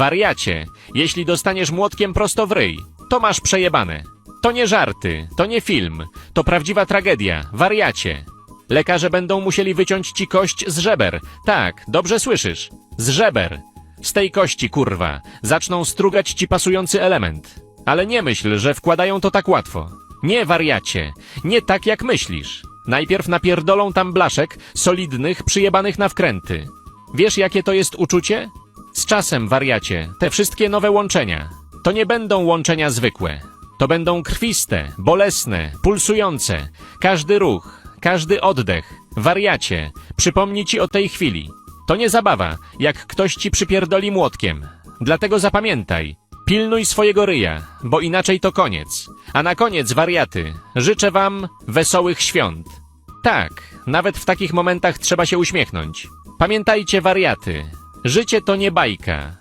Wariacie, jeśli dostaniesz młotkiem prosto w ryj, to masz przejebane. To nie żarty, to nie film, to prawdziwa tragedia. Wariacie. Lekarze będą musieli wyciąć ci kość z żeber. Tak, dobrze słyszysz. Z żeber. Z tej kości, kurwa, zaczną strugać ci pasujący element. Ale nie myśl, że wkładają to tak łatwo. Nie, wariacie. Nie tak, jak myślisz. Najpierw napierdolą tam blaszek, solidnych, przyjebanych na wkręty. Wiesz, jakie to jest uczucie? Z czasem, wariacie, te wszystkie nowe łączenia. To nie będą łączenia zwykłe. To będą krwiste, bolesne, pulsujące. Każdy ruch, każdy oddech. Wariacie, przypomni ci o tej chwili. To nie zabawa, jak ktoś ci przypierdoli młotkiem. Dlatego zapamiętaj, pilnuj swojego ryja, bo inaczej to koniec. A na koniec, wariaty, życzę wam wesołych świąt. Tak, nawet w takich momentach trzeba się uśmiechnąć. Pamiętajcie, wariaty, życie to nie bajka,